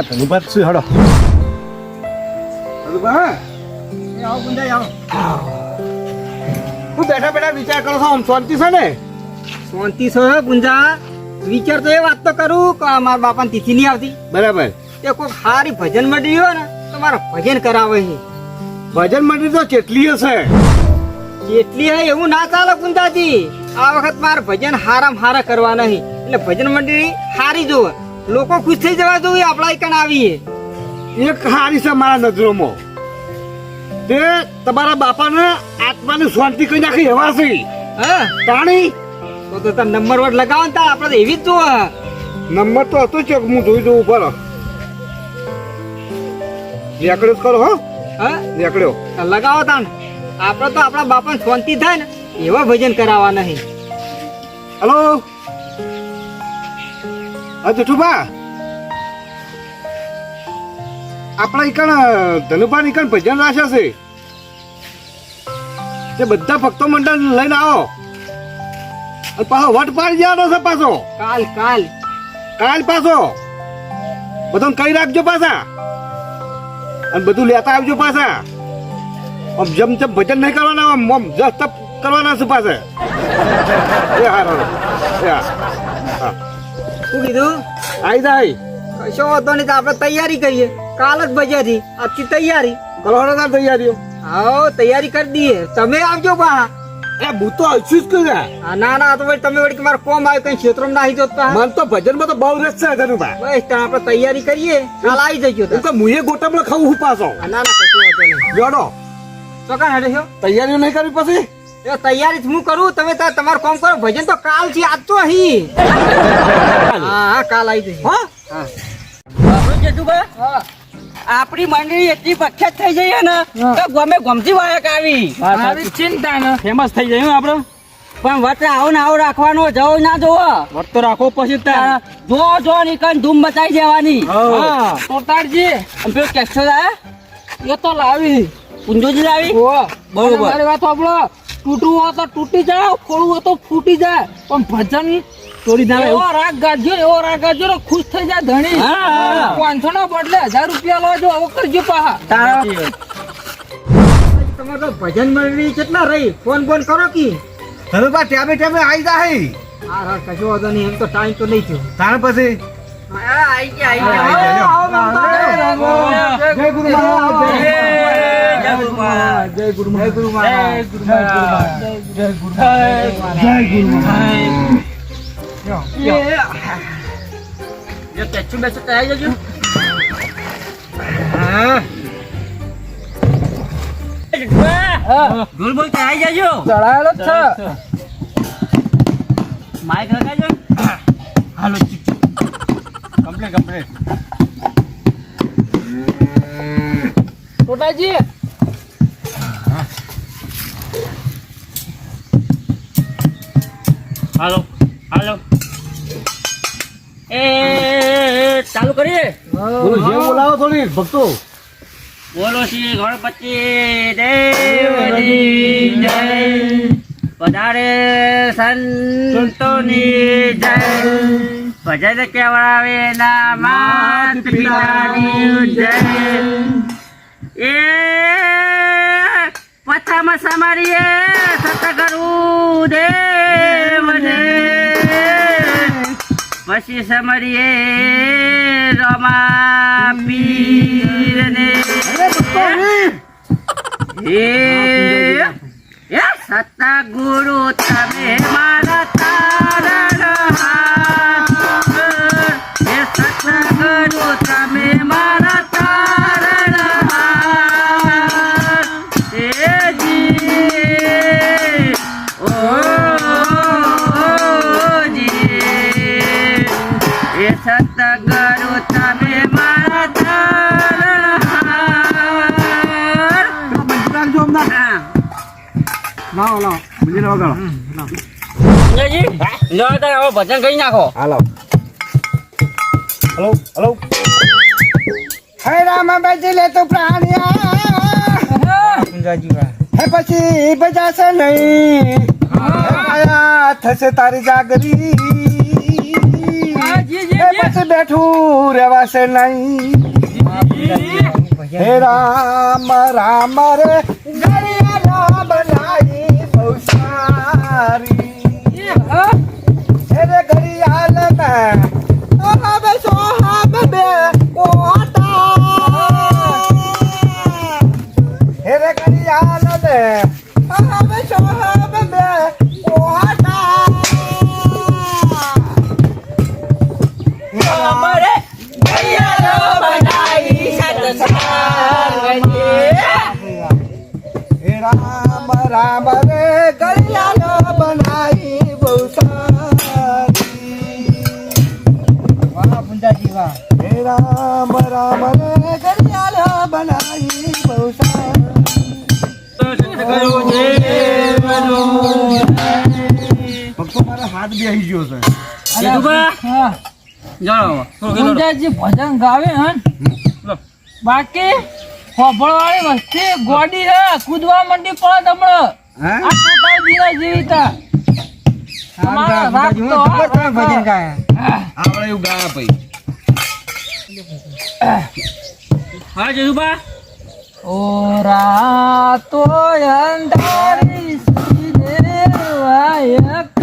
આ ધનુભાત શું હડો ધનુભા એ આવો ગુંજાઈ આવો. હું બેઠા બેઠા વિચાર કરો છો આમ શાંતિ છે ને? શાંતિ છો ગુંજા વિચાર તો એ વાત તો કરું કે મારા બાપાને તિથિ નહીં આવતી. બરાબર. એ કોઈ સારી ભજન મંડળી હોય ને તો મારે ભજન કરાવે છે. ભજન મંડળી તો કેટલી હશે? જેટલી હે એવું ના ચાલે ગુંજાજી આ વખત મારે ભજન હારામ હારા કરવા નહીં એટલે ભજન મંડળી હારી જોવે. લોકો ખુશ થઈ જવા જોઈએ આપણા કણ આવીએ. એક હારી છે મારા નજરોમાં. તે તમારા બાપાને આત્માને શાંતિ કરી નાખી એવા છે. હા. તાણી? તો તો તમે નંબર વોટ લગાવો ને તાર આપણે એવી જ જોવા. નંબર તો હતો જ હું જોઈ જોઉં ઉપર. નીકળ્યો જ કરો હો. હા. નીકળ્યો લગાવો તાણ. આપણે તો આપણા બાપાને શાંતિ થાય ને એવા ભજન કરાવવા નહીં હલો? હા જેઠુભા. આપણા ઈકણ ધનુભા ઈકણ ભજન રાખ્યા છે. તે બધા ભક્તો મંડળ લઈને આવો. અને પાછો વટ પાડી જવાનો છે પાછો. કાલ કાલ. કાલ પાછો. બધું કઈ રાખજો પાછા. અને બધું લેતા આવજો પાછા. આમ જેમ તેમ ભજન નહીં કરવાના આમ આમ જસ તપ કરવાના છે પાછા. એ હારો એ હા હા. શું કીધું? આઈ જાય. કશો વાંધો નહીં તો આપણે તૈયારી કરીએ. કાલ જ બજારથી આજથી તૈયારી. કલોડો ના તૈયારીઓ. આવો તૈયારી કરી દઈએ. તમે આવજો બા. એ હું તો હશું જ કે હા, ના ના તો તમે વળી મારો કોમ આવ્યો કઈ ક્ષેત્રમાં નાહી જોત પા મન તો ભજનમાં તો બહુ રસ છે ધનુભા બસ તો આપણે તૈયારી કરીએ. કાલ આવી જજો હું તો મુએ ગોટામાં ખાવું હું પાછો. ના ના કશું વાંધો નહીં. જોડો. તો કાંઈ હેડે તૈયારીઓ નહીં કરવી પછી? એ તૈયારી હું કરું તમે તમારું કામ કરો. ભજન તો કાલ છે આજ તો અહીં. હા હા કાલ આવી જજો હા? હા. આપણી મંડળી એટલી પ્રખ્યાત થઈ જઈએ ને તો ગમે ગમતી વાયક આવી. ચિંતા ને ફેમસ થઈ જાય આપણે પણ વચ્ચે આવો ને આવું રાખવાનો જવો ના જોવો વર્ત તો રાખો પછી જો જો નીકળ ધૂમ મચાઈ દેવાની. હા. અને પેલો લાવે એ તો લાવી. કુંજોજી લાવી બરોબર મારી વાત સાંભળો તૂટવું હોય તો તૂટી જાય ફોડવું હોય તો ફૂટી જાય પણ ભજન તોડી ના એવો રાગ ગાજો એવો રાગ ગાજો ને ખુશ થઈ જાય ધણી પાંચસો નો બદલે હજાર રૂપિયા લો જો આવો કરજો પાહા તમારો ભજન મંડળી કેટલા રહી ફોન ફોન કરો કી ધનુભા ટેબે ટેબે આઈ જાય હા હા કશો વાંધો નહીં એમ તો ટાઈમ તો નહીં થયો તાર પછી આઈ ગયા જય ગુરુ મહારાજ જય ગુરુ મહારાજ. જય ગુરુ જય ગુરુ મહારાજ જય ગુરુ મહારાજ જો કેચુ બેચુ તો આવી જજો બોલ બોલ કે આવી જજો ચડાયેલો જ છે માઇક લગાજો હાલો કમ્પ્લીટ કમ્પ્લીટ ટોટાજી હાલો હાલો. એ ચાલુ કરીએ? જે બોલાવો થોડી ભક્તો. બોલો શ્રી ગણપતિ દેવની જય. વધારે સંતોની જય. ભજન કેવડાવે ના માત પિતાની જય. એ પથામાં સમારીએ કરવું દેવને પછી સમરીએ રમા પીરને. એ એ સત્તા ગુરુ તમે મારા તારણ એ સતગુરુ તમે મારા લાવો લાવો. વગાડો. ભજન કરી નાખો. હાલો હલો હલો. હે રામ લે તો પ્રાણિયા. હે પછી બજાશે નહીં. થશે તારી જાગરી. પછી બેઠું રેવાશે નહીં. હે રામ રામ રે. રામ રે ઘડિયાળ બનાવી બહુ સારી વાહ પુંજાજી વાહ. હે રામ રામ રે ઘડિયાળ બનાવી બહુ સારી ભક્તો મારા હાથ બેસી ગયો છે. ભજન ગાવે હન? બાકી? હોભળવાળી વસ્તી ગોડી હે કૂદવા મંડી પડે હમણાં હા? આ ટોટા જીના જીવિતા આપણે એવું ગાયા ભાઈ. હા. ઓ રાતો અંધારી વાયક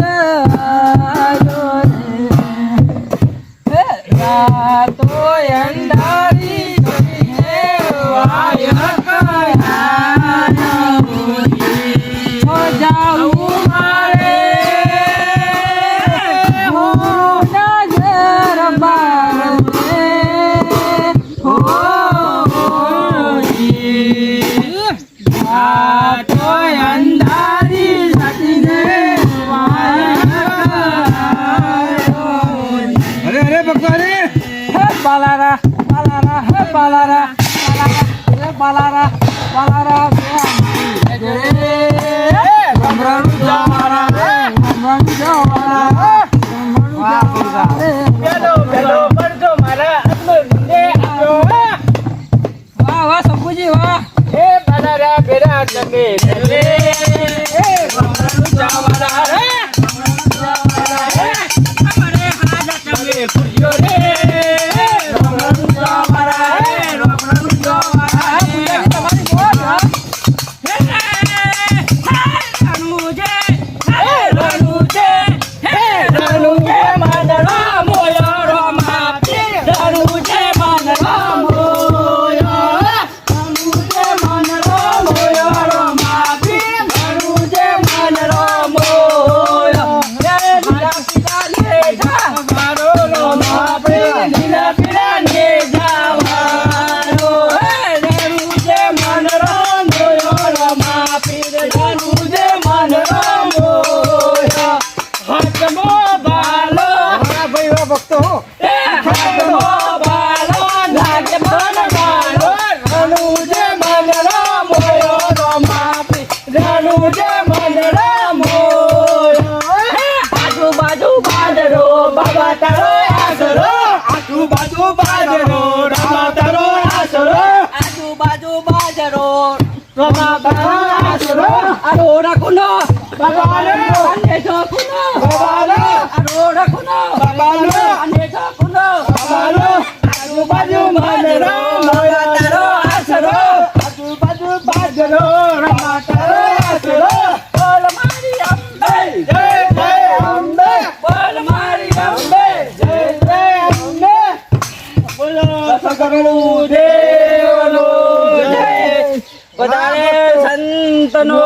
સંતનો.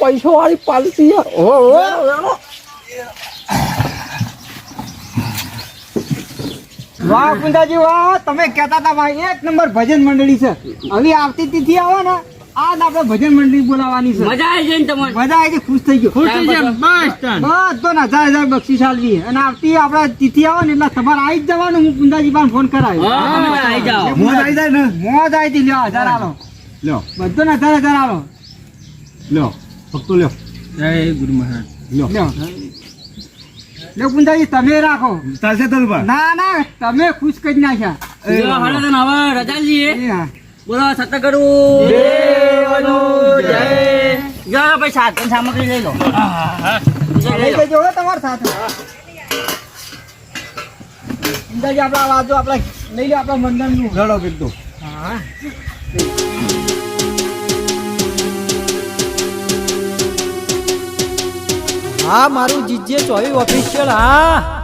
પૈસા વાળી પાલતી વાહ વાહ. તમે કહેતા હતા એક નંબર ભજન મંડળી છે. હવે આવતી તિથિ આવો ને. આજ આપણે ભજન મંડળી બોલાવવાની છે. મજા આવી જઈને ને મજા આવી ખુશ થઈ ગયો. ખુશ થઈ જાય બસ બધો ના હજાર હજાર બક્ષીસ આલવી અને આવતી આપણે તિથિ આવે ને એટલે તમારે આવી જ જવાનું. હું પુંદાજી પાસે ફોન કરાવ્યો આવી જાઓ. મોજ આવી જાય ને? મોજ આવી હતી લ્યો હજાર આલો. લ્યો. બધો ને હજાર હજાર આલો. લ્યો ભક્તો લ્યો. જય ગુરુ મહારાજ. લ્યો. લ્યો. તમે રાખો. ચાલશે ના ના તમે ખુશ કરી નાખ્યા. રજા લઈએ. બોલો જય. જો ભાઈ સાધન સામગ્રી લઈ લો. લઈ જજો હો તમારા સાથે. ગુંજાજી આપણા વાજો આપણે લઈ લો આપણા નું રડો કીધું હા. હા મારું જીજે ચોવી ઓફિશિયલ હા.